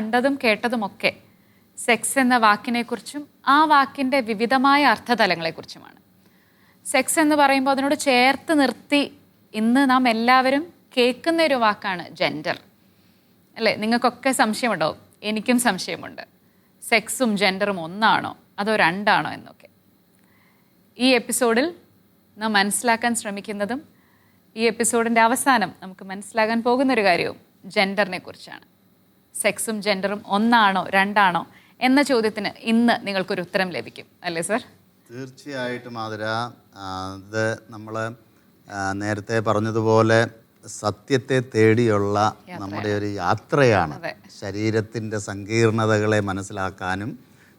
കണ്ടതും കേട്ടതുമൊക്കെ സെക്സ് എന്ന വാക്കിനെക്കുറിച്ചും ആ വാക്കിന്റെ വിവിധമായ അർത്ഥതലങ്ങളെക്കുറിച്ചുമാണ്. സെക്സ് എന്ന് പറയുമ്പോൾ അതിനോട് ചേർത്ത് നിർത്തി ഇന്ന് നാം എല്ലാവരും കേൾക്കുന്ന ഒരു വാക്കാണ് ജെൻഡർ അല്ലേ? നിങ്ങൾക്കൊക്കെ സംശയമുണ്ടോ? എനിക്കും സംശയമുണ്ട്. സെക്സും ജെൻഡറും ഒന്നാണോ? അതോ രണ്ടാണോ എന്നൊക്കെ. ഈ എപ്പിസോഡിൽ നാം മനസ്സിലാക്കാൻ ശ്രമിക്കുന്നതും ഈ എപ്പിസോഡിന്റെ അവസാനം നമുക്ക് മനസ്സിലാകാൻ പോകുന്നൊരു കാര്യവും ജെൻഡറിനെ കുറിച്ചാണ്. സെക്സും ജെൻഡറും ഒന്നാണോ രണ്ടാണോ എന്ന ചോദ്യത്തിന് ഇന്ന് നിങ്ങൾക്കൊരു ഉത്തരം ലഭിക്കും. അല്ലേ സർ? തീർച്ചയായിട്ടും ആതിര. ഇത് നമ്മൾ നേരത്തെ പറഞ്ഞതുപോലെ സത്യത്തെ തേടിയുള്ള നമ്മുടെ ഒരു യാത്രയാണ്. ശരീരത്തിന്റെ സങ്കീർണതകളെ മനസ്സിലാക്കാനും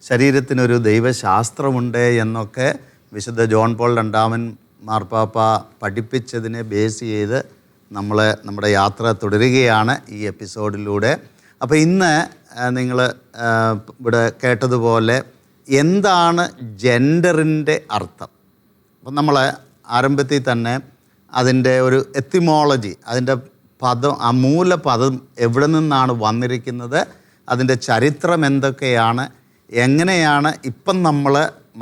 ശരീരത്തിനൊരു ദൈവശാസ്ത്രമുണ്ട് എന്നൊക്കെ വിശുദ്ധ ജോൺ പോൾ രണ്ടാമൻ മാർപ്പാപ്പ പഠിപ്പിച്ചതിനെ ബേസ് ചെയ്ത് നമ്മൾ നമ്മുടെ യാത്ര തുടരുകയാണ് ഈ എപ്പിസോഡിലൂടെ. അപ്പോൾ ഇന്ന് നിങ്ങൾ ഇവിടെ കേട്ടതുപോലെ എന്താണ് ജെൻഡറിന്റെ അർത്ഥം? അപ്പം നമ്മൾ ആരംഭത്തിൽ തന്നെ അതിന്റെ ഒരു എത്തിമോളജി അതിന്റെ പദം ആ മൂലപദം എവിടെ നിന്നാണ് വന്നിരിക്കുന്നത് അതിന്റെ ചരിത്രം എന്തൊക്കെയാണ് എങ്ങനെയാണ് ഇപ്പം നമ്മൾ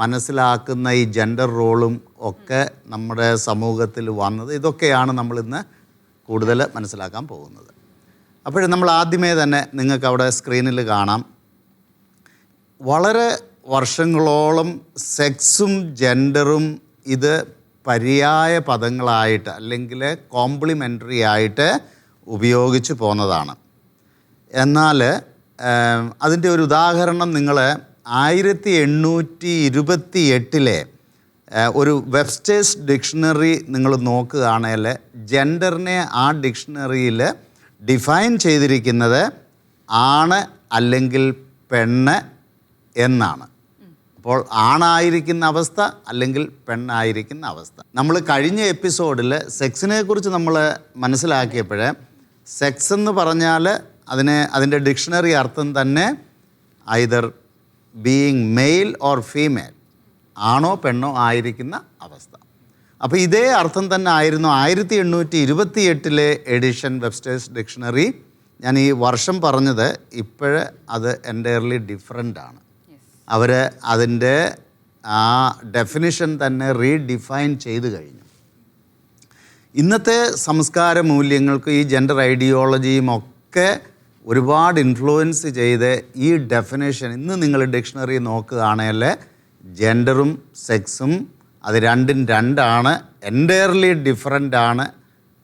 മനസ്സിലാക്കുന്ന ഈ ജെൻഡർ റോളും ഒക്കെ നമ്മുടെ സമൂഹത്തിൽ വന്നത്? ഇതൊക്കെയാണ് നമ്മളിന്ന് കൂടുതൽ മനസ്സിലാക്കാൻ പോകുന്നത്. അപ്പോൾ നമ്മൾ ആദ്യമേ തന്നെ നിങ്ങൾക്ക് അവിടെ സ്ക്രീനിൽ കാണാം. വളരെ വർഷങ്ങളോളം സെക്സും ജെൻഡറും ഇത് പര്യായ പദങ്ങളായിട്ട് അല്ലെങ്കിൽ കോംപ്ലിമെന്ററി ആയിട്ട് ഉപയോഗിച്ച് പോന്നതാണ്. എന്നാൽ അതിന്റെ ഒരു ഉദാഹരണം നിങ്ങൾ ആയിരത്തി എണ്ണൂറ്റി ഇരുപത്തി എട്ടിലെ ഒരു വെബ്സ്റ്റേഴ്സ് ഡിക്ഷണറി നിങ്ങൾ നോക്കുകയാണെങ്കിൽ ജെൻഡറിനെ ആ ഡിക്ഷണറിയിൽ ഡിഫൈൻ ചെയ്തിരിക്കുന്നത് ആണ് അല്ലെങ്കിൽ പെണ്ണ് എന്നാണ്. അപ്പോൾ ആണായിരിക്കുന്ന അവസ്ഥ അല്ലെങ്കിൽ പെണ്ണായിരിക്കുന്ന അവസ്ഥ. നമ്മൾ കഴിഞ്ഞ എപ്പിസോഡിൽ സെക്സിനെ കുറിച്ച് നമ്മൾ മനസ്സിലാക്കിയപ്പോൾ സെക്സ് എന്ന് പറഞ്ഞാൽ അതിന് അതിന്റെ ഡിക്ഷണറി അർത്ഥം തന്നെ either being male or female ആണോ പെണ്ണോ ആയിരിക്കുന്ന അവസ്ഥ. അപ്പോൾ ഇതേ അർത്ഥം തന്നെ ആയിരുന്നു ആയിരത്തി എണ്ണൂറ്റി ഇരുപത്തി എട്ടിലെ എഡിഷൻ വെബ്സ്റ്റേഴ്സ് ഡിക്ഷണറി. ഞാൻ ഈ വർഷം പറഞ്ഞത് ഇപ്പോഴ് അത് എന്റയർലി ഡിഫറെന്റ് ആണ്. അവർ അതിന്റെ ആ ഡെഫിനിഷൻ തന്നെ റീഡിഫൈൻ ചെയ്ത് കഴിഞ്ഞു. ഇന്നത്തെ സംസ്കാര മൂല്യങ്ങൾക്ക് ഈ ജെൻഡർ ഐഡിയോളജിയും ഒക്കെ ഒരുപാട് ഇൻഫ്ലുവൻസ് ചെയ്ത് ഈ ഡെഫിനേഷൻ ഇന്ന് നിങ്ങൾ ഡിക്ഷണറി നോക്കുകയാണെങ്കിൽ ജെൻഡറും സെക്സും അത് രണ്ടും രണ്ടാണ് എന്റയർലി ഡിഫറെന്റ് ആണ്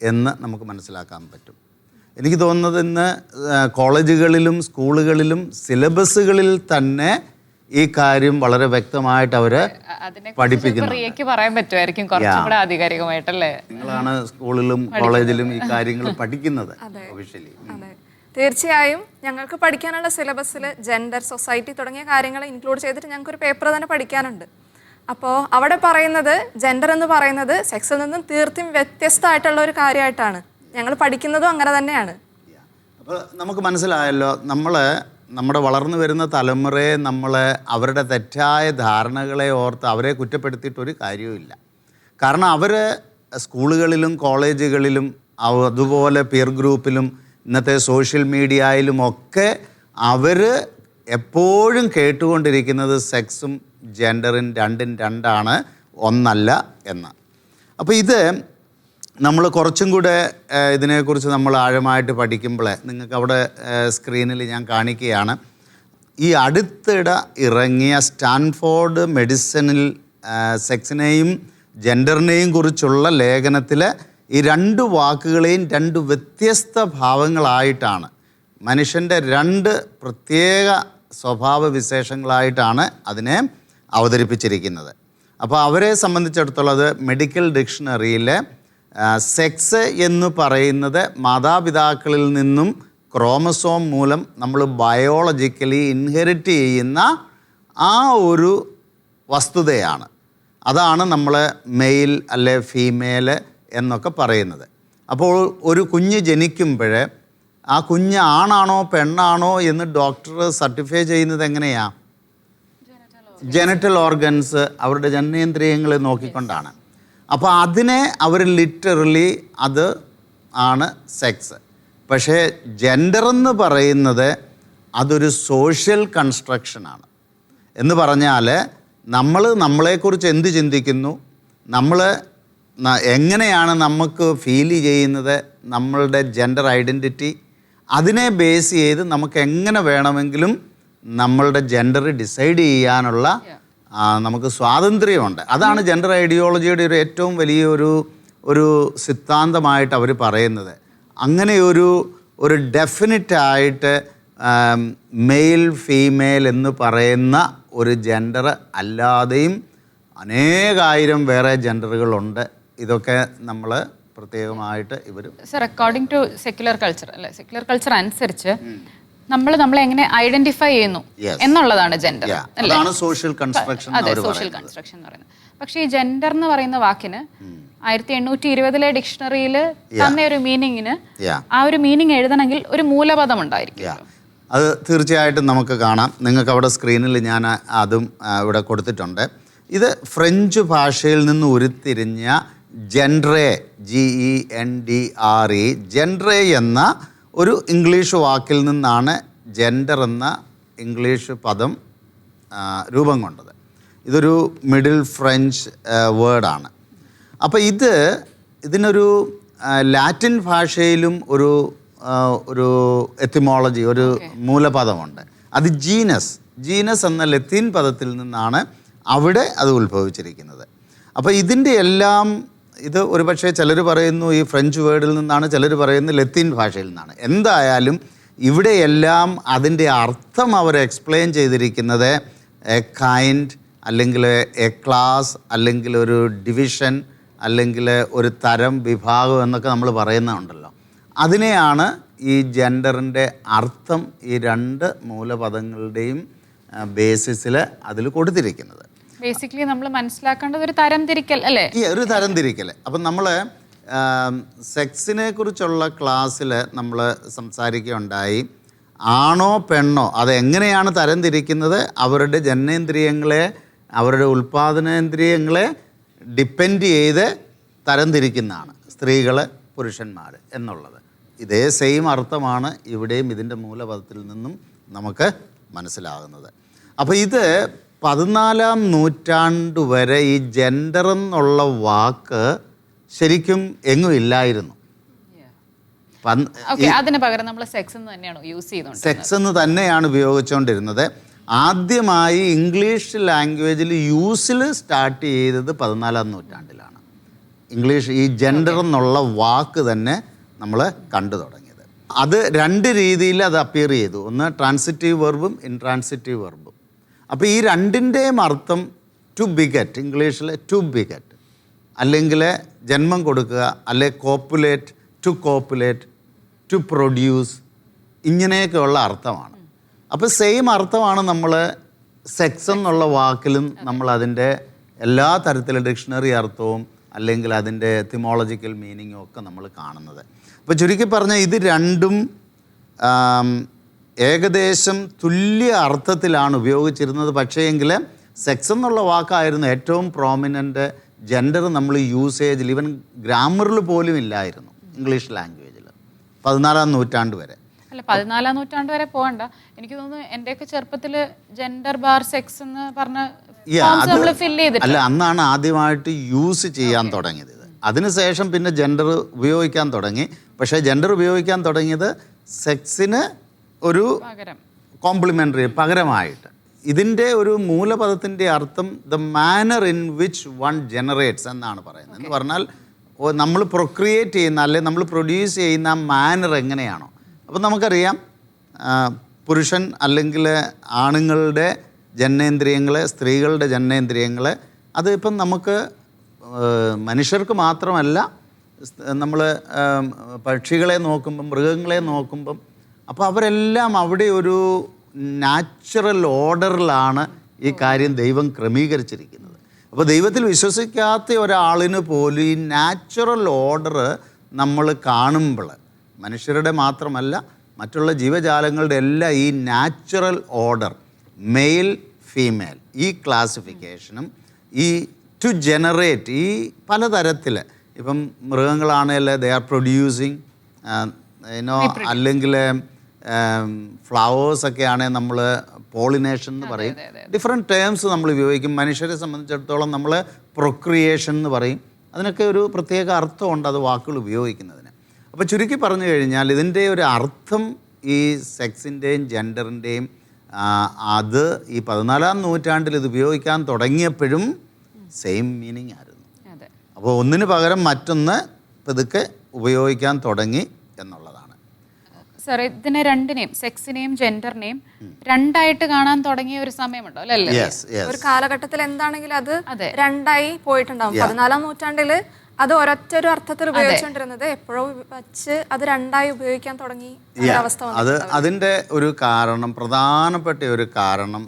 എന്ന് നമുക്ക് മനസ്സിലാക്കാൻ പറ്റും. എനിക്ക് തോന്നുന്നത് ഇന്ന് കോളേജുകളിലും സ്കൂളുകളിലും സിലബസുകളിൽ തന്നെ ഈ കാര്യം വളരെ വ്യക്തമായിട്ട് അവർ പഠിപ്പിക്കുന്നു പറയാൻ പറ്റുമായിരിക്കും ആധികാരികമായിട്ടല്ലേ? നിങ്ങളാണ് സ്കൂളിലും കോളേജിലും ഈ കാര്യങ്ങൾ പഠിക്കുന്നത് ഒഫീഷ്യലി അതെ. തീർച്ചയായും ഞങ്ങൾക്ക് പഠിക്കാനുള്ള സിലബസിൽ ജെൻഡർ സൊസൈറ്റി തുടങ്ങിയ കാര്യങ്ങൾ ഇൻക്ലൂഡ് ചെയ്തിട്ട് ഞങ്ങൾക്ക് ഒരു പേപ്പർ തന്നെ പഠിക്കാനുണ്ട്. അപ്പോൾ അവിടെ പറയുന്നത് ജെൻഡർ എന്ന് പറയുന്നത് സെക്സിൽ നിന്നും തീർത്തും വ്യത്യസ്തമായിട്ടുള്ള ഒരു കാര്യമായിട്ടാണ്. ഞങ്ങൾ പഠിക്കുന്നതും അങ്ങനെ തന്നെയാണ്. അപ്പോൾ നമുക്ക് മനസ്സിലായല്ലോ നമ്മൾ നമ്മുടെ വളർന്നു വരുന്ന തലമുറയെ നമ്മൾ അവരുടെ തെറ്റായ ധാരണകളെ ഓർത്ത് അവരെ കുറ്റപ്പെടുത്തിയിട്ട് ഒരു കാര്യവുമില്ല കാരണം അവർ സ്കൂളുകളിലും കോളേജുകളിലും അതുപോലെ പിയർ ഗ്രൂപ്പിലും ഇന്നത്തെ സോഷ്യൽ മീഡിയയിലും ഒക്കെ അവർ എപ്പോഴും കേട്ടുകൊണ്ടിരിക്കുന്നത് സെക്സും ജെൻഡറും രണ്ടും രണ്ടാണ് ഒന്നല്ല എന്ന്. അപ്പോൾ ഇത് നമ്മൾ കുറച്ചും കൂടെ ഇതിനെക്കുറിച്ച് നമ്മൾ ആഴമായിട്ട് പഠിക്കുമ്പോൾ നിങ്ങൾക്ക് അവിടെ സ്ക്രീനിൽ ഞാൻ കാണിക്കുകയാണ്. ഈ അടുത്തിടെ ഇറങ്ങിയ സ്റ്റാൻഫോർഡ് മെഡിസിനിൽ സെക്സിനെയും ജെൻഡറിനെയും കുറിച്ചുള്ള ലേഖനത്തിൽ ഈ രണ്ട് വാക്കുകളെയും രണ്ട് വ്യത്യസ്ത ഭാവങ്ങളായിട്ടാണ് മനുഷ്യന്റെ രണ്ട് പ്രത്യേക സ്വഭാവ വിശേഷങ്ങളായിട്ടാണ് അതിനെ അവതരിപ്പിച്ചിരിക്കുന്നത്. അപ്പോൾ അവരെ സംബന്ധിച്ചിടത്തോളം മെഡിക്കൽ ഡിക്ഷണറിയിൽ സെക്സ് എന്ന് പറയുന്നത് മാതാപിതാക്കളിൽ നിന്നും ക്രോമസോം മൂലം നമ്മൾ ബയോളജിക്കലി ഇൻഹെറിറ്റ് ചെയ്യുന്ന ആ ഒരു വസ്തുതയാണ്. അതാണ് നമ്മൾ മെയിൽ അല്ലെ ഫീമെയിൽ എന്നൊക്കെ പറയുന്നത്. അപ്പോൾ ഒരു കുഞ്ഞ് ജനിക്കുമ്പോൾ ആ കുഞ്ഞ് ആണാണോ പെണ്ണാണോ എന്ന് ഡോക്ടർ സർട്ടിഫൈ ചെയ്യുന്നത് എങ്ങനെയാണ് ജനറ്റൽ ഓർഗൻസ് അവരുടെ ജനനേന്ദ്രിയങ്ങൾ നോക്കിക്കൊണ്ടാണ്. അപ്പോൾ അതിനെ അവർ ലിറ്ററലി അത് ആണ് സെക്സ് പക്ഷേ ജെൻഡർ എന്ന് പറയുന്നത് അതൊരു സോഷ്യൽ കൺസ്ട്രക്ഷനാണ് എന്ന് പറഞ്ഞാൽ നമ്മൾ നമ്മളെക്കുറിച്ച് എന്ത് ചിന്തിക്കുന്നു? നമ്മൾ എങ്ങനെയാണ് നമുക്ക് ഫീൽ ചെയ്യുന്നത്? നമ്മളുടെ ജെൻഡർ ഐഡന്റിറ്റി അതിനെ ബേസ് ചെയ്ത് നമുക്ക് എങ്ങനെ വേണമെങ്കിലും നമ്മളുടെ ജെൻഡർ ഡിസൈഡ് ചെയ്യാനുള്ള നമുക്ക് സ്വാതന്ത്ര്യമുണ്ട്. അതാണ് ജെൻഡർ ഐഡിയോളജിയുടെ ഒരു ഏറ്റവും വലിയ ഒരു ഒരു സിദ്ധാന്തമായിട്ട് അവർ പറയുന്നത്. അങ്ങനെ ഒരു ഒരു ഡെഫിനറ്റ് ആയിട്ട് മെയിൽ ഫീമെയിൽ എന്ന് പറയുന്ന ഒരു ജെൻഡർ അല്ലാതെയും അനേകായിരം വേറെ ജെൻഡറുകളുണ്ട് ഇതൊക്കെ നമ്മൾ പ്രത്യേകമായിട്ട് ഇവർ sir according to secular culture അല്ലെ? സെക്യുലർ കൾച്ചർ അനുസരിച്ച് നമ്മൾ നമ്മളെ എങ്ങനെ ഐഡന്റിഫൈ ചെയ്യുന്നു എന്നുള്ളതാണ് ജെൻഡർ അതാണ് സോഷ്യൽ കൺസ്ട്രക്ഷൻ അതെ സോഷ്യൽ കൺസ്ട്രക്ഷൻ എന്ന് പറയുന്നത്. പക്ഷേ ഈ ജെൻഡർ എന്ന് പറയുന്ന വാക്കിന് ആയിരത്തി എണ്ണൂറ്റി ഇരുപതിലെ ഡിക്ഷണറിയിൽ തന്നെ ഒരു മീനിങ്ങിന് ആ ഒരു മീനിങ് എഴുതണമെങ്കിൽ ഒരു മൂലപദം ഉണ്ടായിരിക്കും. അത് തീർച്ചയായിട്ടും നമുക്ക് കാണാം. നിങ്ങൾക്ക് അവിടെ സ്ക്രീനിൽ ഞാൻ അതും ഇവിടെ കൊടുത്തിട്ടുണ്ട്. ഇത് ഫ്രഞ്ച് ഭാഷയിൽ നിന്ന് ഉരുത്തിരിഞ്ഞ ജെൻഡ്രേ G E N D R E ജെൻഡ്രേ എന്ന ഒരു ഇംഗ്ലീഷ് വാക്കിൽ നിന്നാണ് ജെൻഡർ എന്ന ഇംഗ്ലീഷ് പദം രൂപം കൊണ്ടത്. ഇതൊരു മിഡിൽ ഫ്രഞ്ച് വേർഡാണ് അപ്പോൾ ഇത് ഇതിനൊരു ലാറ്റിൻ ഭാഷയിലും ഒരു ഒരു എത്തിമോളജി ഒരു മൂലപദമുണ്ട്. അത് ജീനസ് ജീനസ് എന്ന ലത്തീൻ പദത്തിൽ നിന്നാണ് അവിടെ അത് ഉത്ഭവിച്ചിരിക്കുന്നത്. അപ്പോൾ ഇതിന്റെ എല്ലാം ഇത് ഒരുപക്ഷെ ചിലർ പറയുന്നു ഈ ഫ്രഞ്ച് വേർഡിൽ നിന്നാണ് ചിലർ പറയുന്നത് ലത്തീൻ ഭാഷയിൽ നിന്നാണ്. എന്തായാലും ഇവിടെയെല്ലാം അതിന്റെ അർത്ഥം അവർ എക്സ്പ്ലെയിൻ ചെയ്തിരിക്കുന്നത് എ കൈൻഡ് അല്ലെങ്കിൽ എ ക്ലാസ് അല്ലെങ്കിൽ ഒരു ഡിവിഷൻ അല്ലെങ്കിൽ ഒരു തരം വിഭാഗം എന്നൊക്കെ നമ്മൾ പറയുന്നുണ്ടല്ലോ. അതിനെയാണ് ഈ ജെൻഡറിന്റെ അർത്ഥം ഈ രണ്ട് മൂലപദങ്ങളുടെയും ബേസിസിൽ അതിൽ കൊടുത്തിരിക്കുന്നത്. ബേസിക്കലി നമ്മൾ മനസ്സിലാക്കേണ്ടത് ഒരു തരംതിരിക്കൽ അല്ലേ? ഈ ഒരു തരംതിരിക്കൽ അപ്പം നമ്മൾ സെക്സിനെ കുറിച്ചുള്ള ക്ലാസ്സിൽ നമ്മൾ സംസാരിക്കുകയുണ്ടായി. ആണോ പെണ്ണോ അതെങ്ങനെയാണ് തരംതിരിക്കുന്നത് തരം അവരുടെ ജനനേന്ദ്രിയങ്ങളെ അവരുടെ ഉൽപ്പാദനേന്ദ്രിയങ്ങളെ ഡിപ്പെൻഡ് ചെയ്ത് തരംതിരിക്കുന്നതാണ് സ്ത്രീകൾ പുരുഷന്മാർ എന്നുള്ളത്. ഇതേ സെയിം അർത്ഥമാണ് ഇവിടെയും ഇതിന്റെ മൂലപദത്തിൽ നിന്നും നമുക്ക് മനസ്സിലാകുന്നത്. അപ്പോൾ ഇത് പതിനാലാം നൂറ്റാണ്ട് വരെ ഈ ജെൻഡർ എന്നുള്ള വാക്ക് ശരിക്കും എങ്ങും ഇല്ലായിരുന്നു. അതിന് പകരം നമ്മൾ സെക്സ് എന്ന് തന്നെയാണ് യൂസ് സെക്സ് എന്ന് തന്നെയാണ് ഉപയോഗിച്ചുകൊണ്ടിരുന്നത്. ആദ്യമായി ഇംഗ്ലീഷ് ലാംഗ്വേജിൽ യൂസിൽ സ്റ്റാർട്ട് ചെയ്തത് പതിനാലാം നൂറ്റാണ്ടിലാണ്. ഇംഗ്ലീഷ് ഈ ജെൻഡർ എന്നുള്ള വാക്ക് തന്നെ നമ്മൾ കണ്ടു തുടങ്ങിയത്. അത് രണ്ട് രീതിയിൽ അത് അപ്പിയർ ചെയ്തു. ഒന്ന് ട്രാൻസിറ്റീവ് വെർബും ഇൻട്രാൻസിറ്റീവ് വെർബും അപ്പോൾ ഈ രണ്ടിന്റെയും അർത്ഥം ടു ബിഗറ്റ് ഇംഗ്ലീഷിൽ ടു ബിഗറ്റ് അല്ലെങ്കിൽ ജന്മം കൊടുക്കുക അല്ലെ copulate to copulate to produce ഇങ്ങനെയൊക്കെയുള്ള അർത്ഥമാണ്. അപ്പോൾ സെയിം അർത്ഥമാണ് നമ്മൾ സെക്സ് എന്നുള്ള വാക്കിലും നമ്മൾ അതിന്റെ എല്ലാ തരത്തിലും ഡിക്ഷണറി അർത്ഥവും അല്ലെങ്കിൽ അതിന്റെ തിമോളജിക്കൽ മീനിങ്ങും ഒക്കെ നമ്മൾ കാണുന്നത്. അപ്പോൾ ചുരുക്കി പറഞ്ഞാൽ ഇത് രണ്ടും ഏകദേശം തുല്യ അർത്ഥത്തിലാണ് ഉപയോഗിച്ചിരുന്നത്. പക്ഷേ എങ്കിൽ സെക്സ് എന്നുള്ള വാക്കായിരുന്നു ഏറ്റവും പ്രോമിനന്റ് ജെൻഡർ നമ്മൾ യൂസേജിൽ ഈവൻ ഗ്രാമറിൽ പോലും ഇല്ലായിരുന്നു ഇംഗ്ലീഷ് ലാംഗ്വേജിൽ പതിനാലാം നൂറ്റാണ്ട് വരെ. അല്ല പതിനാലാം നൂറ്റാണ്ട് വരെ പോകണ്ട. എനിക്ക് തോന്നുന്നു എന്റെയൊക്കെ ചെറുപ്പത്തിൽ ജെൻഡർ ബാർ സെക്സ് എന്ന് പറഞ്ഞ അല്ല അന്നാണ് ആദ്യമായിട്ട് യൂസ് ചെയ്യാൻ തുടങ്ങിയത്. അതിനുശേഷം പിന്നെ ജെൻഡർ ഉപയോഗിക്കാൻ തുടങ്ങി. പക്ഷേ ജെൻഡർ ഉപയോഗിക്കാൻ തുടങ്ങിയത് സെക്സിന് ഒരു കോംപ്ലിമെന്ററി പകരമായിട്ട്. ഇതിന്റെ ഒരു മൂലപദത്തിന്റെ അർത്ഥം the manner in which one generates എന്നാണ് പറയുന്നത്. എന്ന് പറഞ്ഞാൽ നമ്മൾ പ്രൊക്രിയേറ്റ് ചെയ്യുന്ന അല്ലെ നമ്മൾ പ്രൊഡ്യൂസ് ചെയ്യുന്ന മാനർ എങ്ങനെയാണോ. അപ്പം നമുക്കറിയാം പുരുഷൻ അല്ലെങ്കിൽ ആണുങ്ങളുടെ ജനനേന്ദ്രിയങ്ങൾ സ്ത്രീകളുടെ ജനനേന്ദ്രിയങ്ങൾ അത് ഇപ്പം നമുക്ക് മനുഷ്യർക്ക് മാത്രമല്ല നമ്മൾ പക്ഷികളെ നോക്കുമ്പം മൃഗങ്ങളെ നോക്കുമ്പം അപ്പോൾ അവരെല്ലാം അവിടെ ഒരു നാച്ചുറൽ ഓർഡറിലാണ് ഈ കാര്യം ദൈവം ക്രമീകരിച്ചിരിക്കുന്നത്. അപ്പോൾ ദൈവത്തിൽ വിശ്വസിക്കാത്ത ഒരാളിന് പോലും ഈ നാച്ചുറൽ ഓർഡർ നമ്മൾ കാണുമ്പോൾ മനുഷ്യരുടെ മാത്രമല്ല മറ്റുള്ള ജീവജാലങ്ങളുടെ എല്ലാം ഈ നാച്ചുറൽ ഓർഡർ മെയിൽ ഫീമെയിൽ ഈ ക്ലാസിഫിക്കേഷനും ഈ ടു ജനറേറ്റ് ഈ പലതരത്തിൽ ഇപ്പം മൃഗങ്ങളാണെങ്കിൽ ദേ ആർ പ്രൊഡ്യൂസിങ് അല്ലെങ്കിൽ ഫ്ലവേഴ്സ് ഒക്കെ ആണെങ്കിൽ നമ്മൾ പോളിനേഷൻ എന്ന് പറയും. ഡിഫറെന്റ് ടേംസ് നമ്മൾ ഉപയോഗിക്കും. മനുഷ്യരെ സംബന്ധിച്ചിടത്തോളം നമ്മൾ പ്രൊക്രിയേഷൻ എന്ന് പറയും. അതിനൊക്കെ ഒരു പ്രത്യേക അർത്ഥമുണ്ട് അത് വാക്കുകൾ ഉപയോഗിക്കുന്നതിന്. അപ്പോൾ ചുരുക്കി പറഞ്ഞു കഴിഞ്ഞാൽ ഇതിന്റെ ഒരു അർത്ഥം ഈ സെക്സിന്റെയും ജെൻഡറിന്റെയും അത് ഈ പതിനാലാം നൂറ്റാണ്ടിൽ ഇത് ഉപയോഗിക്കാൻ തുടങ്ങിയപ്പോഴും സെയിം മീനിങ് ആയിരുന്നു. അപ്പോൾ ഒന്നിന് പകരം മറ്റൊന്ന് പതുക്കെ ഉപയോഗിക്കാൻ തുടങ്ങി. സാർ ഇതിനെ രണ്ടിനെയും സെക്സിനെയും ജെൻഡറിനെയും രണ്ടായിട്ട് കാണാൻ തുടങ്ങിയ ഒരു സമയമുണ്ടോ? അല്ലേ ഒരു കാലഘട്ടത്തിൽ എന്താണെങ്കിലും അത് അതെ. രണ്ടായി പോയിട്ടുണ്ടാവും. പതിനാലാം നൂറ്റാണ്ടിൽ അത് ഒരൊറ്റ ഒരു അർത്ഥത്തിൽ ഉപയോഗിച്ചുകൊണ്ടിരുന്നത് എപ്പോഴോ വച്ച് അത് രണ്ടായി ഉപയോഗിക്കാൻ തുടങ്ങി Yeah. അവസ്ഥ അത് അതിന്റെ ഒരു കാരണം പ്രധാനപ്പെട്ട ഒരു കാരണം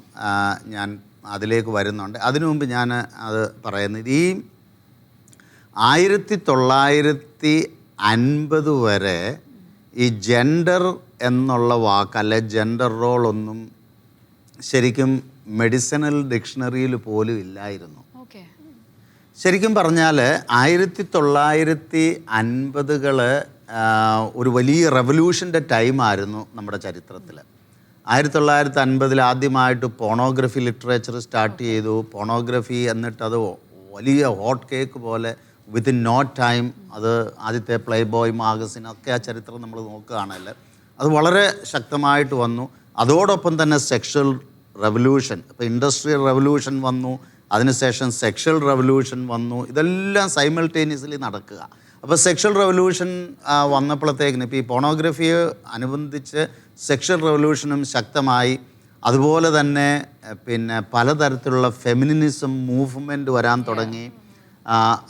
ഞാൻ അതിലേക്ക് വരുന്നുണ്ട്. അതിനു മുമ്പ് ഞാൻ അത് പറയുന്നത് ഈ ആയിരത്തി തൊള്ളായിരത്തി അൻപത് വരെ ഈ ജെൻഡർ എന്നുള്ള വാക്ക് അല്ലെ ജെൻഡർ റോൾ ഒന്നും ശരിക്കും മെഡിസിനൽ ഡിക്ഷണറിയിൽ പോലും ഇല്ലായിരുന്നു. ശരിക്കും പറഞ്ഞാൽ ആയിരത്തി തൊള്ളായിരത്തി അൻപതുകൾ ഒരു വലിയ റെവല്യൂഷന്റെ ടൈമായിരുന്നു നമ്മുടെ ചരിത്രത്തിൽ ആയിരത്തി തൊള്ളായിരത്തി അൻപതിൽ ആദ്യമായിട്ട് പോണോഗ്രഫി ലിറ്ററേച്ചർ സ്റ്റാർട്ട് ചെയ്തു. പോണോഗ്രഫി എന്നിട്ടത് വലിയ ഹോട്ട് കേക്ക് പോലെ വിത്തിൻ നോ ടൈം അത് ആദ്യത്തെ പ്ലേ ബോയ് മാഗസിൻ ഒക്കെ ആ ചരിത്രം നമ്മൾ നോക്കുകയാണെങ്കിൽ അത് വളരെ ശക്തമായിട്ട് വന്നു. അതോടൊപ്പം തന്നെ സെക്ഷൽ റെവല്യൂഷൻ ഇപ്പോൾ ഇൻഡസ്ട്രിയൽ റെവല്യൂഷൻ വന്നു. അതിനുശേഷം സെക്ഷൽ റെവല്യൂഷൻ വന്നു. ഇതെല്ലാം സൈമൾട്ടേനിയസ്ലി നടക്കുക. അപ്പോൾ സെക്ഷൽ റെവല്യൂഷൻ വന്നപ്പോഴത്തേക്കിന് ഇപ്പോൾ ഈ പോണോഗ്രഫിയെ അനുബന്ധിച്ച് സെക്ഷൽ റെവല്യൂഷനും ശക്തമായി. അതുപോലെ തന്നെ പിന്നെ പലതരത്തിലുള്ള ഫെമിനിനിസം മൂവ്മെന്റ് വരാൻ തുടങ്ങി.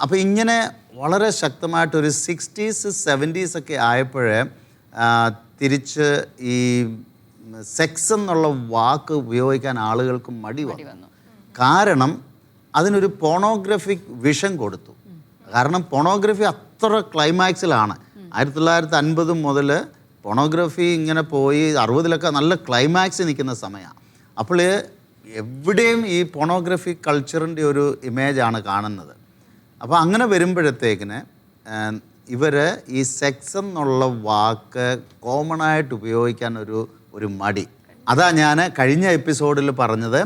അപ്പോൾ ഇങ്ങനെ വളരെ ശക്തമായിട്ടൊരു സിക്സ്റ്റീസ് സെവന്റീസ് ഒക്കെ ആയപ്പോഴേ തിരിച്ച് ഈ സെക്സ് എന്നുള്ള വാക്ക് ഉപയോഗിക്കാൻ ആളുകൾക്ക് മടി വന്നു. കാരണം അതിനൊരു പോണോഗ്രഫിക് വിഷം കൊടുത്തു. കാരണം പോണോഗ്രഫി അത്ര ക്ലൈമാക്സിലാണ് ആയിരത്തി തൊള്ളായിരത്തി അൻപത് മുതൽ പോണോഗ്രഫി ഇങ്ങനെ പോയി അറുപതിലൊക്കെ നല്ല ക്ലൈമാക്സ് നിൽക്കുന്ന സമയമാണ് അപ്പോൾ എവിടെയും ഈ പോണോഗ്രഫി കൾച്ചറിന്റെ ഒരു ഇമേജാണ് കാണുന്നത്. അപ്പോൾ അങ്ങനെ വരുമ്പോഴത്തേക്കിന് ഇവർ ഈ സെക്സ് എന്നുള്ള വാക്ക് കോമൺ ആയിട്ട് ഉപയോഗിക്കാൻ ഒരു ഒരു മടി. അതാ ഞാൻ കഴിഞ്ഞ എപ്പിസോഡിൽ പറഞ്ഞത്.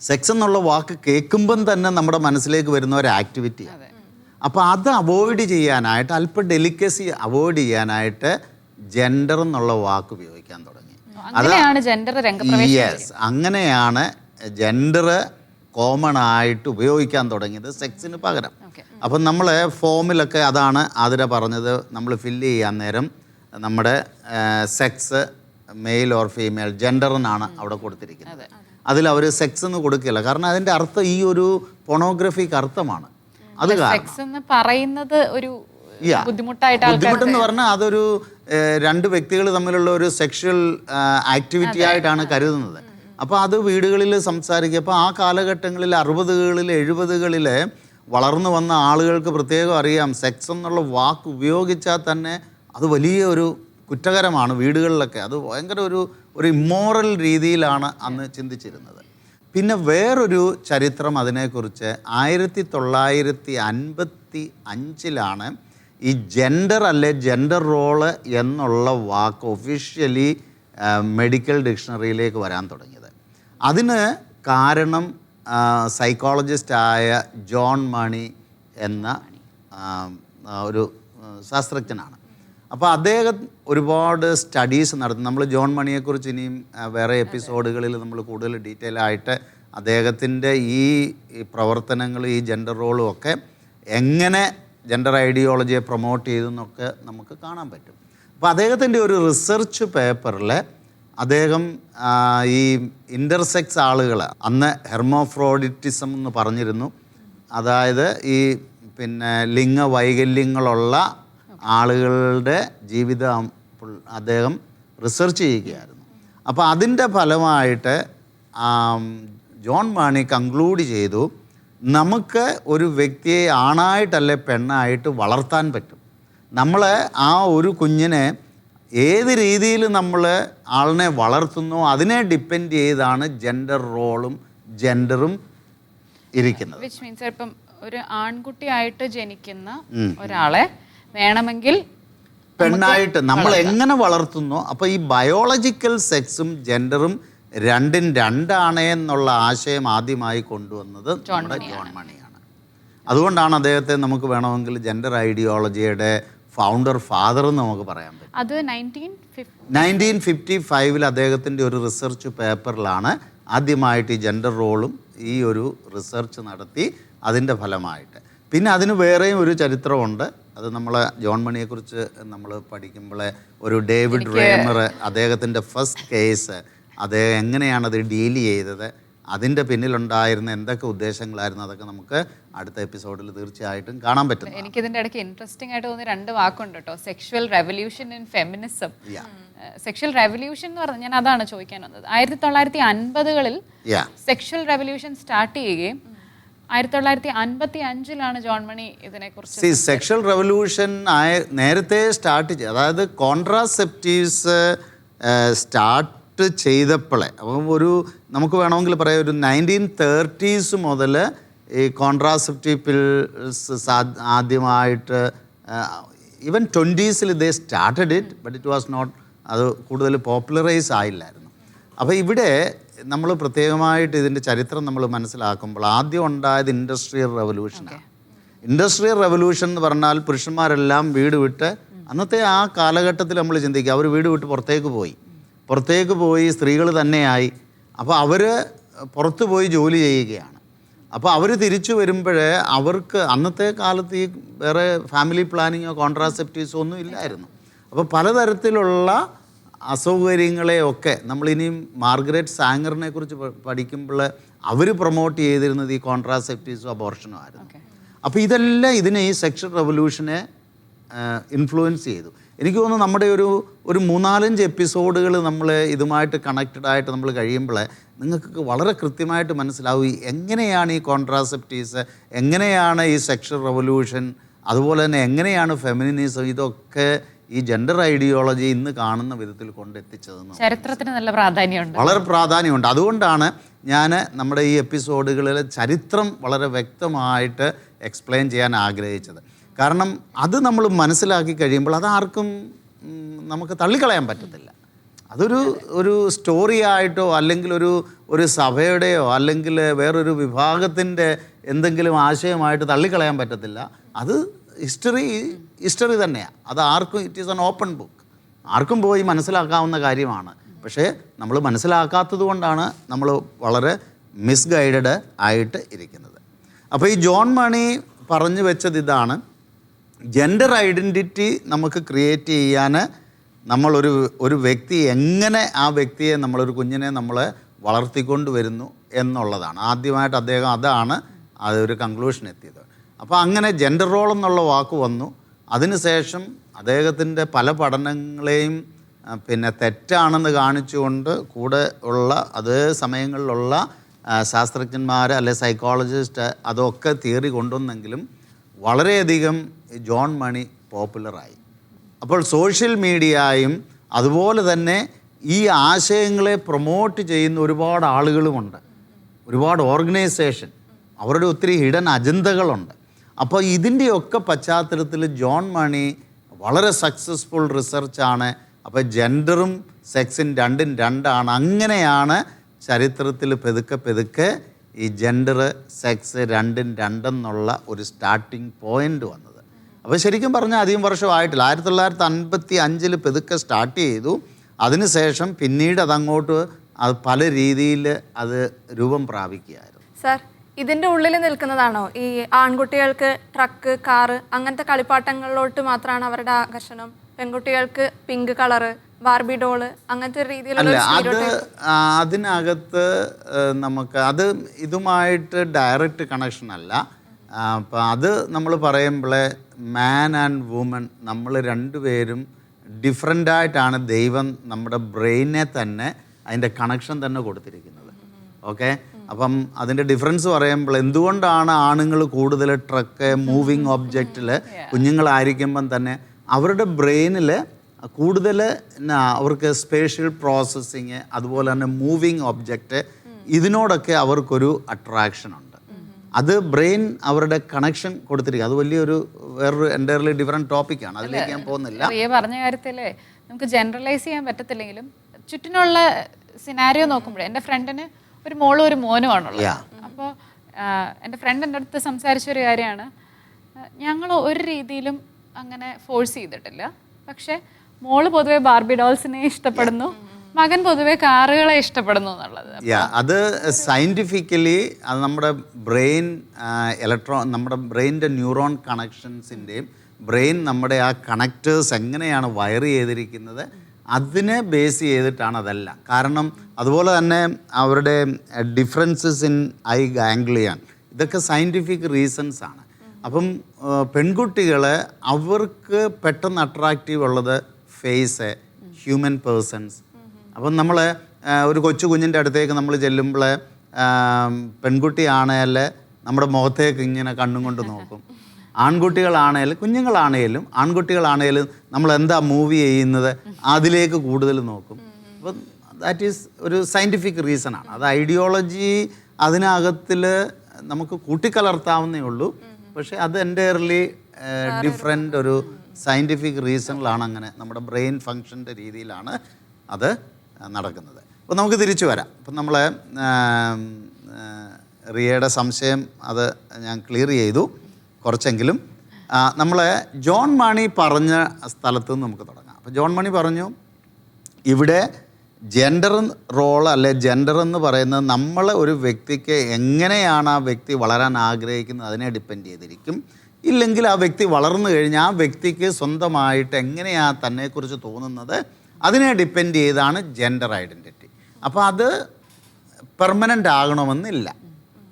സെക്സ് എന്നുള്ള വാക്ക് കേൾക്കുമ്പം തന്നെ നമ്മുടെ മനസ്സിലേക്ക് വരുന്ന ഒരു ആക്ടിവിറ്റി അപ്പോൾ അത്. അവോയ്ഡ് ചെയ്യാനായിട്ട് അല്പം ഡെലിക്കസി അവോയ്ഡ് ചെയ്യാനായിട്ട് ജെൻഡർ എന്നുള്ള വാക്ക് ഉപയോഗിക്കാൻ തുടങ്ങി. അതാണ് യെസ് അങ്ങനെയാണ് ജെൻഡർ കോമൺ ആയിട്ട് ഉപയോഗിക്കാൻ തുടങ്ങിയത് സെക്സിന് പകരം. അപ്പം നമ്മൾ ഫോമിലൊക്കെ അതാണ് ആതിര പറഞ്ഞത്. നമ്മൾ ഫില്ല് ചെയ്യാൻ നേരം നമ്മുടെ സെക്സ് മെയിൽ ഓർ ഫീമെയിൽ ജെൻഡറിനാണ് അവിടെ കൊടുത്തിരിക്കുന്നത്. അതിൽ അവർ സെക്സ് എന്ന് കൊടുക്കില്ല. കാരണം അതിന്റെ അർത്ഥം ഈ ഒരു പൊണോഗ്രഫിക്ക് അർത്ഥമാണ്. അത് സെക്സ് എന്ന് പറയുന്നത് ഒരു. ബുദ്ധിമുട്ടായിട്ട് ബുദ്ധിമുട്ടെന്ന് പറഞ്ഞാൽ അതൊരു രണ്ട് വ്യക്തികൾ തമ്മിലുള്ള ഒരു സെക്ഷൽ ആക്ടിവിറ്റി ആയിട്ടാണ് കരുതുന്നത്. അപ്പോൾ അത് വീടുകളിൽ സംസാരിക്കുക. അപ്പോൾ ആ കാലഘട്ടങ്ങളിൽ അറുപതുകളിൽ എഴുപതുകളിൽ വളർന്നു വന്ന ആളുകൾക്ക് പ്രത്യേകം അറിയാം. സെക്സ് എന്നുള്ള വാക്ക് ഉപയോഗിച്ചാൽ തന്നെ അത് വലിയ ഒരു കുറ്റകരമാണ് വീടുകളിലൊക്കെ. അത് ഭയങ്കര ഒരു ഒരു ഇമ്മോറൽ രീതിയിലാണ് അന്ന് ചിന്തിച്ചിരുന്നത്. പിന്നെ വേറൊരു ചരിത്രം അതിനെക്കുറിച്ച് ആയിരത്തി തൊള്ളായിരത്തി അൻപത്തി അഞ്ചിലാണ് ഈ ജെൻഡർ അല്ലെ ജെൻഡർ റോൾ എന്നുള്ള വാക്ക് ഒഫീഷ്യലി മെഡിക്കൽ ഡിക്ഷണറിയിലേക്ക് വരാൻ തുടങ്ങിയത്. അതിന് കാരണം സൈക്കോളജിസ്റ്റായ ജോൺ മണി എന്ന ഒരു ശാസ്ത്രജ്ഞനാണ്. അപ്പോൾ അദ്ദേഹം ഒരുപാട് സ്റ്റഡീസ് നടത്തും നമ്മൾ ജോൺ മണിയെക്കുറിച്ച് ഇനിയും വേറെ എപ്പിസോഡുകളിൽ നമ്മൾ കൂടുതൽ ഡീറ്റെയിൽ ആയിട്ട് അദ്ദേഹത്തിന്റെ ഈ പ്രവർത്തനങ്ങളും പ്രവർത്തനങ്ങൾ ഈ ജെൻഡർ റോളും ഒക്കെ എങ്ങനെ ജെൻഡർ ഐഡിയോളജിയെ പ്രൊമോട്ട് ചെയ്തെന്നൊക്കെ നമുക്ക് കാണാൻ പറ്റും. അപ്പോൾ അദ്ദേഹത്തിന്റെ ഒരു റിസർച്ച് പേപ്പറിൽ അദ്ദേഹം ഈ ഇന്റർസെക്സ് ആളുകൾ അന്ന് ഹെർമോഫ്രോഡിറ്റിസം എന്ന് പറഞ്ഞിരുന്നു. അതായത് ഈ പിന്നെ ലിംഗ വൈകല്യങ്ങളുള്ള ആളുകളുടെ ജീവിതം അദ്ദേഹം റിസർച്ച് ചെയ്യുകയായിരുന്നു. അപ്പോൾ അതിന്റെ ഫലമായിട്ട് ജോൺ മാണി കൺക്ലൂഡ് ചെയ്തു നമുക്ക് ഒരു വ്യക്തിയെ ആണായിട്ടല്ലേ പെണ്ണായിട്ട് വളർത്താൻ പറ്റും? നമ്മൾ ആ ഒരു കുഞ്ഞിനെ ഏത് രീതിയിൽ നമ്മൾ ആളിനെ വളർത്തുന്നോ അതിനെ ഡിപ്പെൻഡ് ചെയ്താണ് ജെൻഡർ റോളും ജെൻഡറും ഇരിക്കുന്നത്. വിച്ച് മീൻസ് ഇപ്പം ഒരു ആൺകുട്ടിയായിട്ട് ജനിക്കുന്ന ഒരാളെ വേണമെങ്കിൽ പെണ്ണായിട്ട് നമ്മൾ എങ്ങനെ വളർത്തുന്നു? അപ്പോൾ ഈ ബയോളജിക്കൽ സെക്സും ജെൻഡറും രണ്ടും രണ്ടാണ് എന്നുള്ള ആശയം ആദ്യമായി കൊണ്ടുവന്നത് നമ്മുടെ ജോൺ മണിയാണ് അതുകൊണ്ടാണ് അദ്ദേഹത്തെ നമുക്ക് വേണമെങ്കിൽ ജെൻഡർ ഐഡിയോളജിയുടെ ഫൗണ്ടർ ഫാദർ എന്ന് നമുക്ക് പറയാൻ പറ്റും. അത് നയന്റീൻ ഫിഫ്റ്റി ഫൈവിൽ അദ്ദേഹത്തിന്റെ ഒരു റിസർച്ച് പേപ്പറിലാണ് ആദ്യമായിട്ട് ഈ ജെൻഡർ റോളും ഈ ഒരു റിസർച്ച് നടത്തി അതിന്റെ ഫലമായിട്ട്. പിന്നെ അതിന് വേറെയും ഒരു ചരിത്രമുണ്ട്. അത് നമ്മൾ ജോൺ മണിയെക്കുറിച്ച് നമ്മൾ പഠിക്കുമ്പോൾ ഒരു ഡേവിഡ് റേമർ അദ്ദേഹത്തിന്റെ ഫസ്റ്റ് കേസ് അദ്ദേഹം എങ്ങനെയാണത് ഡീൽ ചെയ്തത് അതിന്റെ പിന്നിലുണ്ടായിരുന്ന എന്തൊക്കെ ഉദ്ദേശങ്ങളായിരുന്നു അതൊക്കെ നമുക്ക് അടുത്ത എപ്പിസോഡിൽ തീർച്ചയായിട്ടും കാണാൻ പറ്റും എനിക്ക് ഇതിന്റെ ഇടയ്ക്ക് ഇൻട്രസ്റ്റിംഗ് ആയിട്ട് തോന്നിയ രണ്ട് വാക്കുണ്ട് കേട്ടോ sexual revolution in feminism sexual revolution എന്ന് പറഞ്ഞാൽ ഞാൻ അതാണ് ചോദിക്കാൻ വന്നത്. ആയിരത്തി തൊള്ളായിരത്തി അൻപതുകളിൽ സെക്ഷൽ റെവല്യൂഷൻ സ്റ്റാർട്ട് ചെയ്യുകയും ആയിരത്തി തൊള്ളായിരത്തി അൻപത്തി അഞ്ചിലാണ് ജോൺ മണി ഇതിനെക്കുറിച്ച് സി സെക്ഷൽ റെവല്യൂഷൻ ആയ നേരത്തെ സ്റ്റാർട്ട് ചെയ്ത് അതായത് കോൺട്രാസെപ്റ്റീവ്സ് സ്റ്റാർട്ട് ചെയ്തപ്പോഴേ അപ്പം ഒരു നമുക്ക് വേണമെങ്കിൽ പറയാം ഒരു നയന്റീൻ തേർട്ടീസ് മുതൽ ഈ കോൺട്രാസെപ്റ്റീവ് പിൽസ് ആദ്യമായിട്ട് ഈവൻ ട്വന്റീസിൽ ഇതേ started it but it was not അത് കൂടുതൽ പോപ്പുലറൈസ് ആയില്ലായിരുന്നു. അപ്പോൾ ഇവിടെ നമ്മൾ പ്രത്യേകമായിട്ട് ഇതിന്റെ ചരിത്രം നമ്മൾ മനസ്സിലാക്കുമ്പോൾ ആദ്യം ഉണ്ടായത് ഇൻഡസ്ട്രിയൽ റെവല്യൂഷനാണ് ഇൻഡസ്ട്രിയൽ റെവല്യൂഷൻ എന്ന് പറഞ്ഞാൽ പുരുഷന്മാരെല്ലാം വീട് വിട്ട് അന്നത്തെ ആ കാലഘട്ടത്തിൽ നമ്മൾ ചിന്തിക്കുക അവർ വീട് വിട്ട് പുറത്തേക്ക് പോയി. പുറത്തേക്ക് പോയി സ്ത്രീകൾ തന്നെയായി. അപ്പോൾ അവർ പുറത്ത് പോയി ജോലി ചെയ്യുകയാണ്. അപ്പോൾ അവർ തിരിച്ചു വരുമ്പോഴേ അവർക്ക് അന്നത്തെ കാലത്ത് ഈ വേറെ ഫാമിലി പ്ലാനിങ്ങോ കോൺട്രാസെപ്റ്റീവ്സോ ഒന്നും ഇല്ലായിരുന്നു. അപ്പോൾ പലതരത്തിലുള്ള അസൗകര്യങ്ങളെയൊക്കെ നമ്മളിനിയും മാർഗരറ്റ് സാങ്ങറിനെ കുറിച്ച് പഠിക്കുമ്പോൾ അവർ പ്രൊമോട്ട് ചെയ്തിരുന്നത് ഈ കോൺട്രാസെപ്റ്റീവ്സും അബോർഷനോ ആയിരുന്നു. അപ്പോൾ ഇതെല്ലാം ഇതിനെ ഈ സെക്ഷൽ റെവല്യൂഷനെ ഇൻഫ്ലുവൻസ് ചെയ്തു. എനിക്ക് തോന്നുന്നു നമ്മുടെ ഒരു ഒരു മൂന്നാലഞ്ച് എപ്പിസോഡുകൾ നമ്മൾ ഇതുമായിട്ട് കണക്റ്റഡ് ആയിട്ട് നമ്മൾ കഴിയുമ്പോൾ നിങ്ങൾക്ക് വളരെ കൃത്യമായിട്ട് മനസ്സിലാവും എങ്ങനെയാണ് ഈ കോൺട്രാസെപ്റ്റീവ്സ് എങ്ങനെയാണ് ഈ സെക്ഷൽ റവല്യൂഷൻ അതുപോലെ തന്നെ എങ്ങനെയാണ് ഫെമിനിനിസം ഇതൊക്കെ ഈ ജെൻഡർ ഐഡിയോളജി ഇന്ന് കാണുന്ന വിധത്തിൽ കൊണ്ടെത്തിച്ചതെന്ന് ചരിത്രത്തിന് നല്ല പ്രാധാന്യമുണ്ട്. വളരെ പ്രാധാന്യമുണ്ട്. അതുകൊണ്ടാണ് ഞാൻ നമ്മുടെ ഈ എപ്പിസോഡുകളിൽ ചരിത്രം വളരെ വ്യക്തമായിട്ട് എക്സ്പ്ലെയിൻ ചെയ്യാൻ ആഗ്രഹിച്ചത്. കാരണം അത് നമ്മൾ മനസ്സിലാക്കി കഴിയുമ്പോൾ അത് ആർക്കും നമുക്ക് തള്ളിക്കളയാൻ പറ്റത്തില്ല. അതൊരു ഒരു സ്റ്റോറി ആയിട്ടോ അല്ലെങ്കിൽ ഒരു ഒരു സഭയുടെയോ അല്ലെങ്കിൽ വേറൊരു വിഭാഗത്തിന്റെ എന്തെങ്കിലും ആശയമായിട്ട് തള്ളിക്കളയാൻ പറ്റത്തില്ല. അത് ഹിസ്റ്ററി ഹിസ്റ്ററി തന്നെയാണ് അത് ആർക്കും it is an open book ആർക്കും പോയി മനസ്സിലാക്കാവുന്ന കാര്യമാണ്. പക്ഷേ നമ്മൾ മനസ്സിലാക്കാത്തത് കൊണ്ടാണ് നമ്മൾ വളരെ മിസ്ഗൈഡഡ് ആയിട്ട് ഇരിക്കുന്നത്. അപ്പോൾ ഈ ജോൺ മണി പറഞ്ഞു വെച്ചത് ഇതാണ്. ജെൻഡർ ഐഡന്റിറ്റി നമുക്ക് ക്രിയേറ്റ് ചെയ്യാൻ നമ്മളൊരു ഒരു വ്യക്തി എങ്ങനെ ആ വ്യക്തിയെ നമ്മളൊരു കുഞ്ഞിനെ നമ്മൾ വളർത്തിക്കൊണ്ട് വരുന്നു എന്നുള്ളതാണ്. ആദ്യമായിട്ട് അദ്ദേഹം അതാണ് അതൊരു കൺക്ലൂഷൻ എത്തിയത്. അപ്പോൾ അങ്ങനെ ജെൻഡർ റോൾ എന്നുള്ള വാക്ക് വന്നു. അതിനുശേഷം അദ്ദേഹത്തിന്റെ പല പഠനങ്ങളെയും പിന്നെ തെറ്റാണെന്ന് കാണിച്ചുകൊണ്ട് കൂടെ ഉള്ള അതേ സമയങ്ങളിലുള്ള ശാസ്ത്രജ്ഞന്മാർ അല്ലെ സൈക്കോളജിസ്റ്റ് അതൊക്കെ തിയറി കൊണ്ടുവന്നെങ്കിലും വളരെയധികം ജോൺ മണി പോപ്പുലറായി. അപ്പോൾ സോഷ്യൽ മീഡിയയും അതുപോലെ തന്നെ ഈ ആശയങ്ങളെ പ്രൊമോട്ട് ചെയ്യുന്ന ഒരുപാട് ആളുകളുമുണ്ട്. ഒരുപാട് ഓർഗനൈസേഷൻ അവരുടെ ഒത്തിരി ഹിഡൻ അജണ്ടകളുണ്ട്. അപ്പോൾ ഇതിന്റെയൊക്കെ പശ്ചാത്തലത്തിൽ ജോൺ മണി വളരെ സക്സസ്ഫുൾ റിസർച്ചാണ്. അപ്പോൾ ജെൻഡറും സെക്സും രണ്ടും രണ്ടാണ്. അങ്ങനെയാണ് ചരിത്രത്തിൽ പെതുക്കെ പെതുക്കെ ഈ ജെൻഡർ സെക്സ് രണ്ടും രണ്ടെന്നുള്ള ഒരു സ്റ്റാർട്ടിങ് പോയിന്റ് വന്നത്. അപ്പോൾ ശരിക്കും പറഞ്ഞാൽ അധികം വർഷമായിട്ടില്ല. ആയിരത്തി തൊള്ളായിരത്തി അൻപത്തി അഞ്ചിൽ പെതുക്കെ സ്റ്റാർട്ട് ചെയ്തു. അതിനുശേഷം പിന്നീട് അതങ്ങോട്ട് അത് പല രീതിയിൽ അത് രൂപം പ്രാപിക്കുകയായിരുന്നു. സാർ ഇതിന്റെ ഉള്ളിൽ നിൽക്കുന്നതാണോ? ഈ ആൺകുട്ടികൾക്ക് ട്രക്ക് കാറ് അങ്ങനത്തെ കളിപ്പാട്ടങ്ങളിലോട്ട് മാത്രമാണ് അവരുടെ ആകർഷണം. പെൺകുട്ടികൾക്ക് പിങ്ക് കളറ് ബാർബി ഡോൾ അങ്ങനത്തെ രീതിയിലുള്ള അല്ല അത് അതിനകത്ത് നമുക്ക് അത് ഇതുമായിട്ട് ഡയറക്റ്റ് കണക്ഷൻ അല്ല. അപ്പം അത് നമ്മൾ പറയുമ്പോൾ മാൻ ആൻഡ് വുമൺ നമ്മൾ രണ്ടുപേരും ഡിഫറെന്റ് ആയിട്ടാണ് ദൈവം നമ്മുടെ ബ്രെയിനെ തന്നെ അതിന്റെ കണക്ഷൻ തന്നെ കൊടുത്തിരിക്കുന്നത്. ഓക്കെ അപ്പം അതിന്റെ ഡിഫറൻസ് പറയുമ്പോൾ എന്തുകൊണ്ടാണ് ആണുങ്ങൾ കൂടുതൽ ട്രക്ക് മൂവിങ് ഒബ്ജക്റ്റിൽ കുഞ്ഞുങ്ങളായിരിക്കുമ്പം തന്നെ അവരുടെ ബ്രെയിനിൽ കൂടുതൽ അവർക്ക് സ്പേഷ്യൽ പ്രോസസ്സിങ് അതുപോലെ തന്നെ മൂവിങ് ഒബ്ജക്റ്റ് ഇതിനോടൊക്കെ അവർക്കൊരു അട്രാക്ഷൻ ഉണ്ട്. അത് ബ്രെയിൻ അവരുടെ കണക്ഷൻ കൊടുത്തിരിക്കുക. അത് വലിയൊരു വേറൊരു എന്റയർലി ഡിഫറെന്റ് ടോപ്പിക്കാണ് അതിലേക്ക് ഞാൻ പോകുന്നില്ല. ഈ പറഞ്ഞ കാര്യത്തിൽ നമുക്ക് ജനറലൈസ് ചെയ്യാൻ പറ്റത്തില്ലെങ്കിലും ചുറ്റിനുള്ള സിനാരിയോ നോക്കുമ്പോഴേ എന്റെ ഫ്രണ്ടിന് ഒരു മോളും ഒരു മോനുമാണുള്ളത്. അപ്പോൾ എന്റെ ഫ്രണ്ട് എന്റെ അടുത്ത് സംസാരിച്ച ഒരു കാര്യമാണ്. ഞങ്ങൾ ഒരു രീതിയിലും അങ്ങനെ ഫോഴ്സ് ചെയ്തിട്ടില്ല. പക്ഷേ മോൾ പൊതുവെ ബാർബി ഡോൾസിനെ ഇഷ്ടപ്പെടുന്നു. മകൻ പൊതുവെ കാറുകളെ ഇഷ്ടപ്പെടുന്നു എന്നുള്ളത്. അത് സയന്റിഫിക്കലി അത് നമ്മുടെ ബ്രെയിൻ ഇലക്ട്രോ നമ്മുടെ ബ്രെയിനിന്റെ ന്യൂറോൺ കണക്ഷൻസിന്റെയും ബ്രെയിൻ നമ്മുടെ ആ കണക്റ്റേഴ്സ് എങ്ങനെയാണ് വയർ ചെയ്തിരിക്കുന്നത് അതിനെ ബേസ് ചെയ്തിട്ടാണ് അതെല്ലാം. കാരണം അതുപോലെ തന്നെ അവരുടെ ഡിഫറൻസസ് ഇൻ ഐ ഗാംഗ്ലിയാൻ ഇതൊക്കെ സയന്റിഫിക് റീസൺസ് ആണ്. അപ്പം പെൺകുട്ടികൾ അവർക്ക് പെട്ടെന്ന് അട്രാക്റ്റീവ് ഉള്ളത് ഫേസ് ഹ്യൂമൻ പേഴ്സൺസ് അപ്പം നമ്മൾ ഒരു കൊച്ചു കുഞ്ഞിന്റെ അടുത്തേക്ക് നമ്മൾ ചെല്ലുമ്പോൾ പെൺകുട്ടിയാണേൽ നമ്മുടെ മുഖത്തേക്ക് ഇങ്ങനെ കണ്ണും കൊണ്ട് നോക്കും. ആൺകുട്ടികളാണേലും കുഞ്ഞുങ്ങളാണേലും ആൺകുട്ടികളാണേലും നമ്മൾ എന്താ മൂവ് ചെയ്യുന്നത് അതിലേക്ക് കൂടുതൽ നോക്കും. അപ്പം ദാറ്റ് ഈസ് ഒരു സയന്റിഫിക് റീസൺ ആണ്. അത് ഐഡിയോളജി അതിനകത്തിൽ നമുക്ക് കൂട്ടിക്കലർത്താവുന്നേ ഉള്ളൂ. പക്ഷേ അത് എന്റയർലി ഡിഫറെന്റ് ഒരു സയന്റിഫിക് റീസണിലാണ് അങ്ങനെ നമ്മുടെ ബ്രെയിൻ ഫങ്ഷന്റെ രീതിയിലാണ് അത് നടക്കുന്നത്. അപ്പോൾ നമുക്ക് തിരിച്ചു വരാം. അപ്പം നമ്മൾ റിയയുടെ സംശയം അത് ഞാൻ ക്ലിയർ ചെയ്തു. കുറച്ചെങ്കിലും നമ്മൾ ജോൺ മാണി പറഞ്ഞ സ്ഥലത്ത് നിന്ന് നമുക്ക് തുടങ്ങാം. അപ്പോൾ ജോൺ മണി പറഞ്ഞു ഇവിടെ ജെൻഡർ റോൾ അല്ലെ ജെൻഡർ എന്ന് പറയുന്നത് നമ്മൾ ഒരു വ്യക്തിക്ക് എങ്ങനെയാണ് ആ വ്യക്തി വളരാൻ ആഗ്രഹിക്കുന്നത് അതിനെ ഡിപ്പെൻഡ് ചെയ്തിരിക്കും. ഇല്ലെങ്കിൽ ആ വ്യക്തി വളർന്നു കഴിഞ്ഞാൽ ആ വ്യക്തിക്ക് സ്വന്തമായിട്ട് എങ്ങനെയാണ് തന്നെക്കുറിച്ച് തോന്നുന്നത് അതിനെ ഡിപ്പെൻഡ് ചെയ്താണ് ജെൻഡർ ഐഡന്റിറ്റി അപ്പോൾ അത് പെർമനന്റ് ആകണമെന്നില്ല.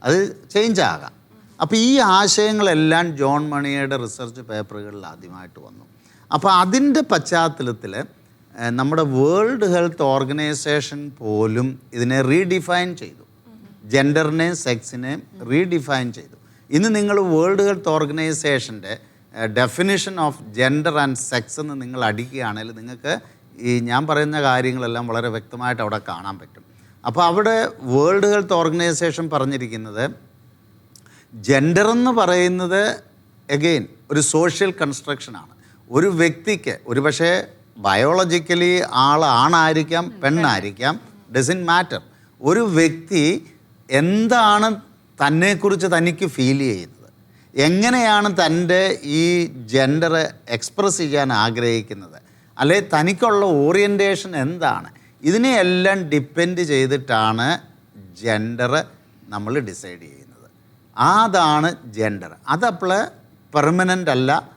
അത് ചേഞ്ച് ആകാം. അപ്പോൾ ഈ ആശയങ്ങളെല്ലാം ജോൺ മണിയുടെ റിസർച്ച് പേപ്പറുകളിൽ ആദ്യമായിട്ട് വന്നു. അപ്പോൾ അതിന്റെ പശ്ചാത്തലത്തിൽ നമ്മുടെ വേൾഡ് ഹെൽത്ത് ഓർഗനൈസേഷൻ പോലും ഇതിനെ റീഡിഫൈൻ ചെയ്തു. ജെൻഡറിനെയും സെക്സിനെയും റീഡിഫൈൻ ചെയ്തു. ഇന്ന് നിങ്ങൾ വേൾഡ് ഹെൽത്ത് ഓർഗനൈസേഷന്റെ definition of gender and sex എന്ന് നിങ്ങൾ അടിക്കുകയാണെങ്കിൽ നിങ്ങൾക്ക് ഈ ഞാൻ പറയുന്ന കാര്യങ്ങളെല്ലാം വളരെ വ്യക്തമായിട്ട് അവിടെ കാണാൻ പറ്റും. അപ്പോൾ അവിടെ വേൾഡ് ഹെൽത്ത് ഓർഗനൈസേഷൻ പറഞ്ഞിരിക്കുന്നത് ജെൻഡർ എന്ന് പറയുന്നത് എഗെയിൻ ഒരു സോഷ്യൽ കൺസ്ട്രക്ഷനാണ്. ഒരു വ്യക്തിക്ക് ഒരു പക്ഷേ ബയോളജിക്കലി ആൾ ആണായിരിക്കാം പെണ്ണായിരിക്കാം ഡസിൻ മാറ്റർ. ഒരു വ്യക്തി എന്താണ് തന്നെക്കുറിച്ച് തനിക്ക് ഫീൽ ചെയ്യുന്നത്? എങ്ങനെയാണ് തന്റെ ഈ ജെൻഡർ എക്സ്പ്രസ് ചെയ്യാൻ ആഗ്രഹിക്കുന്നത്? അല്ലെ തനിക്കുള്ള ഓറിയന്റേഷൻ എന്താണ്? ഇതിനെയെല്ലാം ഡിപ്പെൻഡ് ചെയ്തിട്ടാണ് ജെൻഡർ നമ്മൾ ഡിസൈഡ് ചെയ്യുന്നത്. അതാണ് ജെൻഡർ അതപ്പോൾ പെർമനന്റ് അല്ല.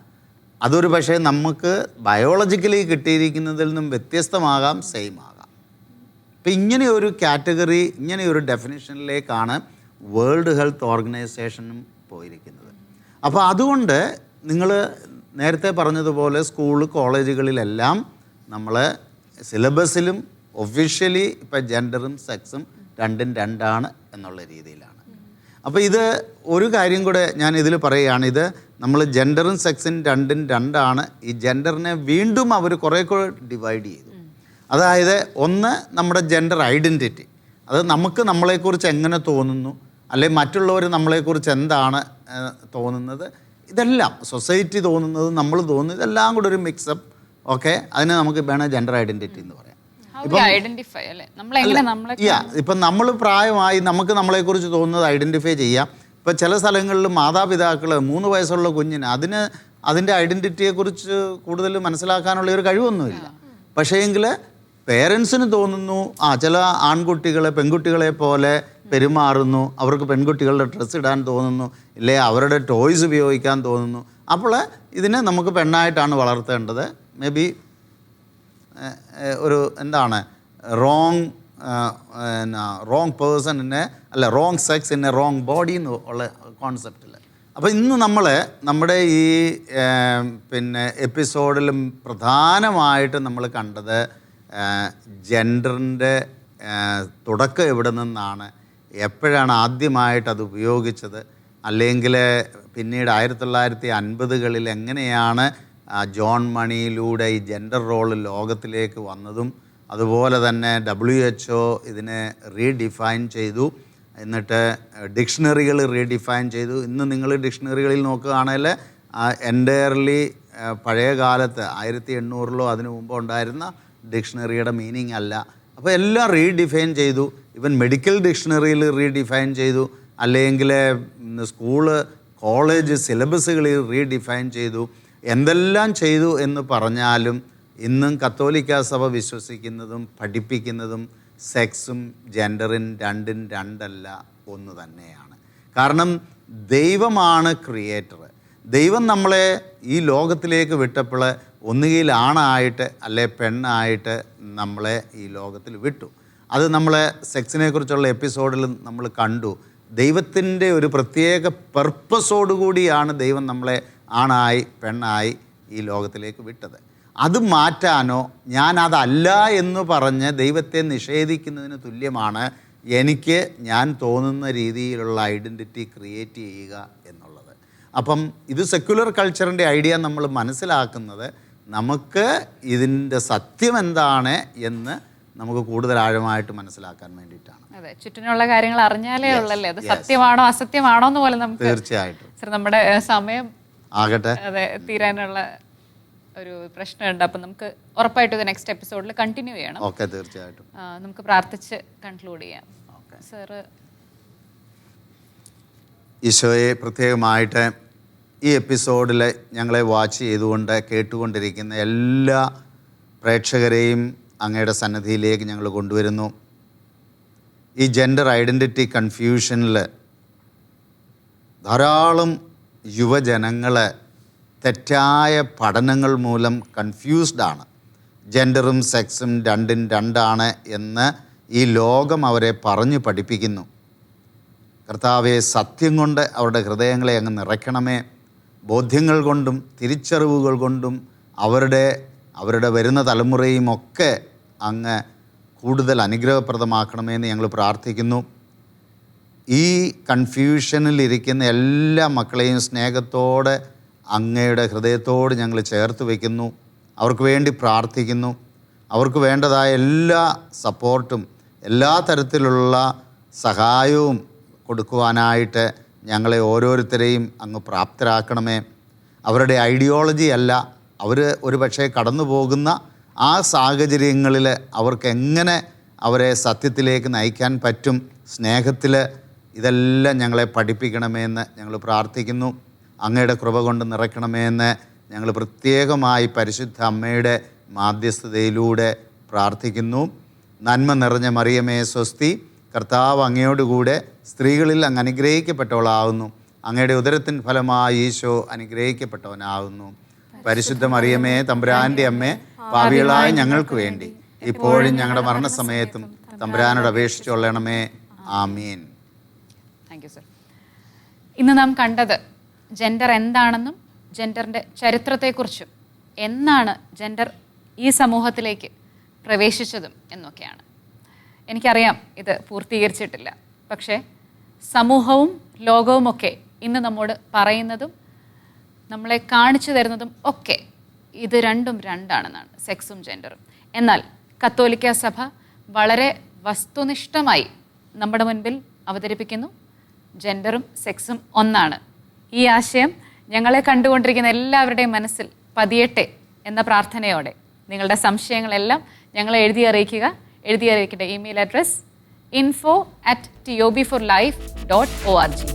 അതൊരു പക്ഷേ നമുക്ക് ബയോളജിക്കലി കിട്ടിയിരിക്കുന്നതിൽ നിന്നും വ്യത്യസ്തമാകാം സെയിം ആകാം. അപ്പം ഇങ്ങനെ ഒരു കാറ്റഗറി ഇങ്ങനെ ഒരു ഡെഫിനിഷനിലേക്കാണ് വേൾഡ് ഹെൽത്ത് ഓർഗനൈസേഷനും പോയിരിക്കുന്നത്. അപ്പോൾ അതുകൊണ്ട് നിങ്ങൾ നേരത്തെ പറഞ്ഞതുപോലെ സ്കൂൾ കോളേജുകളിലെല്ലാം നമ്മൾ സിലബസിലും ഒഫീഷ്യലി ഇപ്പം ജെൻഡറും സെക്സും രണ്ടും രണ്ടാണ് എന്നുള്ള രീതിയിലാണ്. അപ്പോൾ ഇത് ഒരു കാര്യം കൂടെ ഞാൻ ഇതിൽ പറയുകയാണ്. ഇത് നമ്മൾ ജെൻഡറും സെക്സും രണ്ടും രണ്ടാണ്. ഈ ജെൻഡറിനെ വീണ്ടും അവർ കുറേ കൂടെ ഡിവൈഡ് ചെയ്തു. അതായത് ഒന്ന് നമ്മുടെ ജെൻഡർ ഐഡന്റിറ്റി അത് നമുക്ക് നമ്മളെക്കുറിച്ച് എങ്ങനെ തോന്നുന്നു? അല്ലെങ്കിൽ മറ്റുള്ളവർ നമ്മളെക്കുറിച്ച് എന്താണ് തോന്നുന്നത്? ഇതെല്ലാം സൊസൈറ്റി തോന്നുന്നത് നമ്മൾ തോന്നുന്നത് ഇതെല്ലാം കൂടെ ഒരു മിക്സപ്പ് ഓക്കെ അതിനെ നമുക്ക് വേണം ജെൻഡർ ഐഡന്റിറ്റി എന്ന് പറയാം. ഇപ്പൊ നമ്മൾ പ്രായമായി നമുക്ക് നമ്മളെക്കുറിച്ച് തോന്നുന്നത് ഐഡന്റിഫൈ ചെയ്യാം. ഇപ്പം ചില സ്ഥലങ്ങളിൽ മാതാപിതാക്കൾ മൂന്ന് വയസ്സുള്ള കുഞ്ഞിന് അതിന് അതിന്റെ ഐഡന്റിറ്റിയെക്കുറിച്ച് കൂടുതൽ മനസ്സിലാക്കാനുള്ള ഒരു കഴിവൊന്നുമില്ല. പക്ഷേ എങ്കിൽ പേരൻസിന് തോന്നുന്നു ആ ചില ആൺകുട്ടികളെ പെൺകുട്ടികളെ പോലെ പെരുമാറുന്നു അവർക്ക് പെൺകുട്ടികളുടെ ഡ്രസ്സ് ഇടാൻ തോന്നുന്നു ഇല്ലേ അവരുടെ ടോയ്സ് ഉപയോഗിക്കാൻ തോന്നുന്നു. അപ്പോൾ ഇതിനെ നമുക്ക് പെണ്ണായിട്ടാണ് വളർത്തേണ്ടത്. മേ ബി ഒരു എന്താണ് റോങ് എന്നാ റോങ് പേഴ്സണിനെ അല്ല wrong sex in wrong body എന്ന് ഉള്ള കോൺസെപ്റ്റിൽ അപ്പോൾ ഇന്ന് നമ്മൾ നമ്മുടെ ഈ പിന്നെ എപ്പിസോഡിലും പ്രധാനമായിട്ട് നമ്മൾ കണ്ടത് ജെൻഡറിന്റെ തുടക്കം എവിടെ നിന്നാണ് എപ്പോഴാണ് ആദ്യമായിട്ട് അത് ഉപയോഗിച്ചത് അല്ലെങ്കിൽ പിന്നീട് ആയിരത്തി തൊള്ളായിരത്തി അൻപതുകളിൽ എങ്ങനെയാണ് ജോൺ മണിയിലൂടെ ഈ ജെൻഡർ റോൾ ലോകത്തിലേക്ക് വന്നതും അതുപോലെ തന്നെ ഡബ്ല്യു എച്ച് ഒ ഇതിനെ റീഡിഫൈൻ ചെയ്തു എന്നിട്ട് ഡിക്ഷണറികൾ റീഡിഫൈൻ ചെയ്തു. ഇന്ന് നിങ്ങൾ ഡിക്ഷണറികളിൽ നോക്കുകയാണെങ്കിൽ എന്റയർലി പഴയ കാലത്ത് ആയിരത്തി എണ്ണൂറിലോ അതിനു മുമ്പ് ഉണ്ടായിരുന്ന ഡിക്ഷണറിയുടെ മീനിങ് അല്ല. അപ്പോൾ എല്ലാം റീഡിഫൈൻ ചെയ്തു. ഇവൻ മെഡിക്കൽ ഡിക്ഷണറിയിൽ റീഡിഫൈൻ ചെയ്തു. അല്ലെങ്കിൽ സ്കൂൾ കോളേജ് സിലബസുകളിൽ റീഡിഫൈൻ ചെയ്തു. എന്തെല്ലാം ചെയ്തു എന്ന് പറഞ്ഞാലും ഇന്നും കത്തോലിക്ക സഭ വിശ്വസിക്കുന്നതും പഠിപ്പിക്കുന്നതും സെക്സും ജെൻഡറും രണ്ടും രണ്ടല്ല ഒന്ന് തന്നെയാണ്. കാരണം ദൈവമാണ് ക്രിയേറ്റർ ദൈവം നമ്മളെ ഈ ലോകത്തിലേക്ക് വിട്ടപ്പോൾ ഒന്നുകിൽ ആണായിട്ട് അല്ലെ പെണ്ണായിട്ട് നമ്മളെ ഈ ലോകത്തിൽ വിട്ടു. അത് നമ്മളെ സെക്സിനെക്കുറിച്ചുള്ള എപ്പിസോഡിൽ നമ്മൾ കണ്ടു. ദൈവത്തിന്റെ ഒരു പ്രത്യേക പർപ്പസോടുകൂടിയാണ് ദൈവം നമ്മളെ ആണായി പെണ്ണായി ഈ ലോകത്തിലേക്ക് വിട്ടത്. അത് മാറ്റാനോ ഞാൻ അതല്ല എന്ന് പറഞ്ഞ് ദൈവത്തെ നിഷേധിക്കുന്നതിന് തുല്യമാണ് എനിക്ക് ഞാൻ തോന്നുന്ന രീതിയിലുള്ള ഐഡന്റിറ്റി ക്രിയേറ്റ് ചെയ്യുക എന്നുള്ളത്. അപ്പം ഇത് സെക്യുലർ കൾച്ചറിന്റെ ഐഡിയ നമ്മൾ മനസ്സിലാക്കുന്നത് നമുക്ക് ഇതിന്റെ സത്യം എന്താണ് എന്ന് നമുക്ക് കൂടുതൽ ആഴമായിട്ട് മനസ്സിലാക്കാൻ വേണ്ടിയിട്ടാണ്. അതെ ചുറ്റിനുള്ള കാര്യങ്ങൾ അറിഞ്ഞാലേ ഉള്ളല്ലേ? അത് സത്യമാണോ അസത്യമാണോ എന്ന് പോലെ നമുക്ക് തീർച്ചയായിട്ടും. സർ നമ്മുടെ സമയം ആകട്ടെ. അതെ തീരാനുള്ള ഒരു പ്രശ്നമുണ്ട്. അപ്പം നമുക്ക് ഉറപ്പായിട്ടും ഇത് നെക്സ്റ്റ് എപ്പിസോഡിൽ കണ്ടിന്യൂ ചെയ്യണം. ഓക്കെ തീർച്ചയായിട്ടും. നമുക്ക് പ്രാർത്ഥിച്ച് കൺക്ലൂഡ് ചെയ്യാം. സാറ് ഈശോയെ പ്രത്യേകമായിട്ട് ഈ എപ്പിസോഡിൽ ഞങ്ങളെ വാച്ച് ചെയ്തുകൊണ്ട് കേട്ടുകൊണ്ടിരിക്കുന്ന എല്ലാ പ്രേക്ഷകരെയും അങ്ങയുടെ സന്നദ്ധിയിലേക്ക് ഞങ്ങൾ കൊണ്ടുവരുന്നു. ഈ ജെൻഡർ ഐഡന്റിറ്റി കൺഫ്യൂഷനിൽ ധാരാളം യുവജനങ്ങളെ തെറ്റായ പഠനങ്ങൾ മൂലം കൺഫ്യൂസ്ഡ് ആണ്. ജെൻഡറും സെക്സും രണ്ടും രണ്ടാണ് എന്ന് ഈ ലോകം അവരെ പറഞ്ഞു പഠിപ്പിക്കുന്നു. കർത്താവെ സത്യം കൊണ്ട് അവരുടെ ഹൃദയങ്ങളെ അങ്ങ് നിറയ്ക്കണമേ. ബോധ്യങ്ങൾ കൊണ്ടും തിരിച്ചറിവുകൾ കൊണ്ടും അവരുടെ അവരുടെ വരുന്ന തലമുറയും ഒക്കെ അങ്ങ് കൂടുതൽ അനുഗ്രഹപ്രദമാക്കണമേ എന്ന് ഞങ്ങൾ പ്രാർത്ഥിക്കുന്നു. ഈ കൺഫ്യൂഷനിൽ ഇരിക്കുന്ന എല്ലാ മക്കളെയും സ്നേഹത്തോടെ അങ്ങയുടെ ഹൃദയത്തോട് ഞങ്ങൾ ചേർത്ത് വയ്ക്കുന്നു. അവർക്ക് വേണ്ടി പ്രാർത്ഥിക്കുന്നു. അവർക്ക് വേണ്ടതായ എല്ലാ സപ്പോർട്ടും എല്ലാ തരത്തിലുള്ള സഹായവും കൊടുക്കുവാനായിട്ട് ഞങ്ങളെ ഓരോരുത്തരെയും അങ്ങ് പ്രാപ്തരാക്കണമേ. അവരുടെ ഐഡിയോളജി അല്ല അവർ ഒരു പക്ഷേ കടന്നു പോകുന്ന ആ സാഹചര്യങ്ങളിൽ അവർക്ക് എങ്ങനെ അവരെ സത്യത്തിലേക്ക് നയിക്കാൻ പറ്റും? സ്നേഹത്തിൽ ഇതെല്ലാം ഞങ്ങളെ പഠിപ്പിക്കണമേ എന്ന് ഞങ്ങൾ പ്രാർത്ഥിക്കുന്നു. അങ്ങയുടെ കൃപ കൊണ്ട് നിറയ്ക്കണമേ എന്ന് ഞങ്ങൾ പ്രത്യേകമായി പരിശുദ്ധ അമ്മയുടെ മാധ്യസ്ഥതയിലൂടെ പ്രാർത്ഥിക്കുന്നു. നന്മ നിറഞ്ഞ മറിയമേ സ്വസ്തി കർത്താവ് അങ്ങയോടുകൂടെ സ്ത്രീകളിൽ അങ്ങ് അനുഗ്രഹിക്കപ്പെട്ടവളാവുന്നു. അങ്ങയുടെ ഉദരത്തിൻ ഫലമായി ഈശോ അനുഗ്രഹിക്കപ്പെട്ടവനാവുന്നു. പരിശുദ്ധ മറിയമേ തമ്പുരാന്റെ അമ്മേ പാവികളായ ഞങ്ങൾക്ക് വേണ്ടി ഇപ്പോഴും ഞങ്ങളുടെ മരണസമയത്തും തമ്പുരാനോട് അപേക്ഷിച്ചുകൊള്ളണമേ ആമീൻ. സർ ഇന്ന് നാം കണ്ടത് ജെൻഡർ എന്താണെന്നും ജെൻഡറിന്റെ ചരിത്രത്തെക്കുറിച്ചും എന്നാണ് ജെൻഡർ ഈ സമൂഹത്തിലേക്ക് പ്രവേശിച്ചതും എന്നൊക്കെയാണ്. എനിക്കറിയാം ഇത് പൂർത്തീകരിച്ചിട്ടില്ല. പക്ഷേ സമൂഹവും ലോകവുമൊക്കെ ഇന്ന് നമ്മോട് പറയുന്നതും നമ്മളെ കാണിച്ചു തരുന്നതും ഒക്കെ ഇത് രണ്ടും രണ്ടാണെന്നാണ് സെക്സും ജെൻഡറും. എന്നാൽ കത്തോലിക്ക സഭ വളരെ വസ്തുനിഷ്ഠമായി നമ്മുടെ മുൻപിൽ അവതരിപ്പിക്കുന്നു. ജെൻഡറും സെക്സും ഒന്നാണ്. ഈ ആശയം ഞങ്ങളെ കണ്ടുകൊണ്ടിരിക്കുന്ന എല്ലാവരുടെയും മനസ്സിൽ പതിയട്ടെ എന്ന പ്രാർത്ഥനയോടെ നിങ്ങളുടെ സംശയങ്ങളെല്ലാം ഞങ്ങളെ എഴുതി അറിയിക്കുക. എഴുതി അറിയിക്കേണ്ട email address info at T O B four life dot O R G